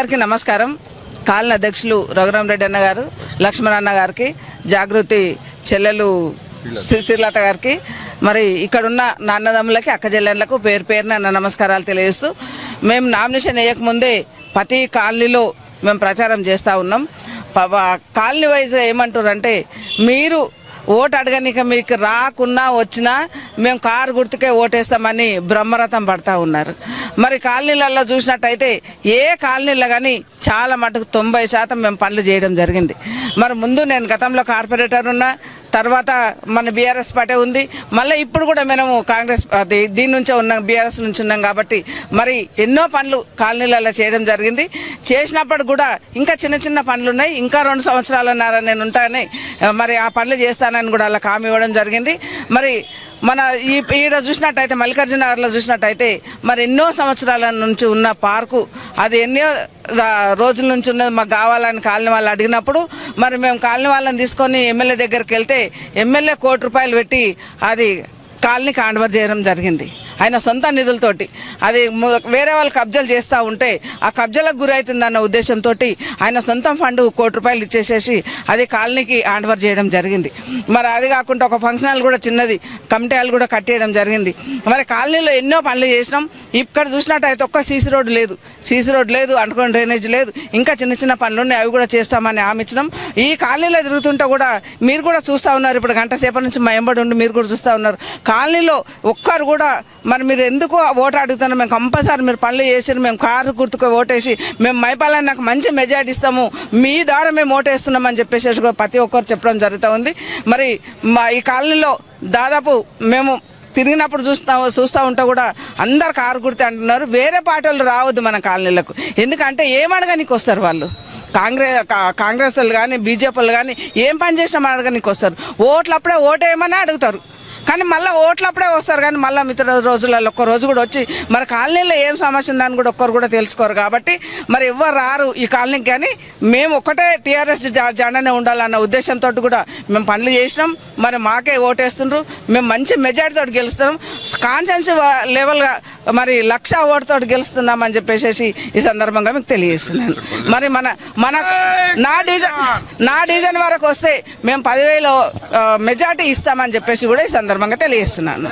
అందరికీ నమస్కారం. కాలనీ అధ్యక్షులు రఘురామ్ రెడ్డి అన్న గారు లక్ష్మణ్ అన్న గారికి జాగృతి చెల్లెలు శ్రీశ్రీలత గారికి మరి ఇక్కడున్న నాన్నదమ్ములకి అక్క చెల్లెళ్ళకు పేరు పేరున నా నమస్కారాలు తెలియజేస్తూ మేము నామినేషన్ వేయకముందే ప్రతి కాలనీలో మేము ప్రచారం చేస్తూ ఉన్నాం. కాలనీ వైజ్ ఏమంటారంటే మీరు ఓటు అడగనిక మీకు రాకున్నా వచ్చినా మేము కారు గుర్తుకే ఓటేస్తామని బ్రహ్మరథం పడతా ఉన్నారు. మరి కాలనీలలో చూసినట్టయితే ఏ కాలనీలో కానీ చాలా మటుకు తొంభై శాతం మేము పనులు చేయడం జరిగింది. మరి ముందు నేను గతంలో కార్పొరేటర్ ఉన్నా తర్వాత మన బీఆర్ఎస్ పార్టీ ఉంది. మళ్ళీ ఇప్పుడు కూడా మనము కాంగ్రెస్ అది దీని నుంచే ఉన్నాం బీఆర్ఎస్ నుంచి ఉన్నాం కాబట్టి మరి ఎన్నో పనులు కాలనీలలో చేయడం జరిగింది. చేసినప్పుడు కూడా ఇంకా చిన్న చిన్న పనులు ఉన్నాయి. ఇంకా రెండు సంవత్సరాలన్నారా నేను ఉంటానని మరి ఆ పనులు చేస్తానని కూడా అలా హామీ ఇవ్వడం జరిగింది. మరి మన ఈ ఈడ చూసినట్టయితే మల్లికార్జున నగర్లో చూసినట్టయితే మరి ఎన్నో సంవత్సరాల నుంచి ఉన్న పార్కు అది ఎన్నో రోజుల నుంచి ఉన్నది. మాకు కావాలని కాలనీ వాళ్ళు అడిగినప్పుడు మరి మేము కాలనీ వాళ్ళని తీసుకొని ఎమ్మెల్యే దగ్గరికి వెళ్తే ఎమ్మెల్యే కోటి రూపాయలు పెట్టి అది కాలనీ కాండవర్ చేయడం జరిగింది. ఆయన సొంత నిధులతోటి. అది వేరే వాళ్ళు కబ్జాలు చేస్తూ ఉంటే ఆ కబ్జాలకు గురవుతుందన్న ఉద్దేశంతో ఆయన సొంత ఫండ్ కోటి రూపాయలు ఇచ్చేసేసి అది కాలనీకి హ్యాండ్ చేయడం జరిగింది. మరి అది కాకుండా ఒక ఫంక్షన్ హాల్ కూడా చిన్నది కమిటీ హాల్ కూడా కట్టేయడం జరిగింది. మరి కాలనీలో ఎన్నో పనులు చేసినాం. ఇక్కడ చూసినట్టయితే ఒక్క సీసీ రోడ్డు లేదు. సీసీ రోడ్డు లేదు అనుకున్న డ్రైనేజ్ లేదు. ఇంకా చిన్న చిన్న పనులు ఉన్నాయి. అవి కూడా చేస్తామని హామీ ఇచ్చినాం. ఈ కాలనీలో తిరుగుతుంటే కూడా మీరు కూడా చూస్తూ ఉన్నారు. ఇప్పుడు గంట సేపటి నుంచి మా ఎంబడి ఉండి మీరు కూడా చూస్తూ ఉన్నారు. కాలనీలో ఒక్కరు కూడా మరి మీరు ఎందుకు ఓటు అడుగుతున్నారు? మేము కంపల్సరీ మీరు పనులు చేసారు మేము కారు గుర్తుకు ఓటేసి మేము మైపాలని నాకు మంచి మెజార్టీ ఇస్తాము మీ ద్వారా మేము ఓటేస్తున్నామని చెప్పేసి కూడా ప్రతి ఒక్కరు చెప్పడం జరుగుతూ ఉంది. మరి మా ఈ కాలనీలో దాదాపు మేము తిరిగినప్పుడు చూస్తా చూస్తూ ఉంటే కూడా అందరు కారు గుర్తి అంటున్నారు వేరే పార్టీలు రావద్దు మన కాలనీలకు. ఎందుకంటే ఏమడగానికి వస్తారు వాళ్ళు? కాంగ్రెస్ కా- కాంగ్రెస్ వాళ్ళు కానీ బీజేపీ వాళ్ళు కానీ ఏం పని చేసినా అడగనికి వస్తారు? ఓట్లు అప్పుడే ఓటేయమని అడుగుతారు. కానీ మళ్ళీ ఓట్లప్పుడే వస్తారు కానీ మళ్ళీ మిగతా రోజులలో ఒక్క రోజు కూడా వచ్చి మరి కాలనీలో ఏం సమస్య ఉందని కూడా ఒక్కరు కూడా తెలుసుకోరు కాబట్టి మరి ఎవ్వరు రారు ఈ కాలనీకి కానీ మేము ఒక్కటే టీఆర్ఎస్ జెండానే ఉండాలన్న ఉద్దేశంతో కూడా మేము పనులు చేసినాం. మరి మాకే ఓటేస్తుండ్రు. మేము మంచి మెజార్టీతో గెలుస్తున్నాం. కాన్సెన్స్ లెవెల్గా మరి లక్ష ఓటుతో గెలుస్తున్నామని చెప్పేసి ఈ సందర్భంగా మీకు తెలియజేస్తున్నాను. మరి మన మన నా డివిజన్ నా డివిజన్ వరకు వస్తే మేము పదివేలు మెజార్టీ ఇస్తామని చెప్పేసి కూడా ఈ సందర్భంగా తెలియజేస్తున్నాను.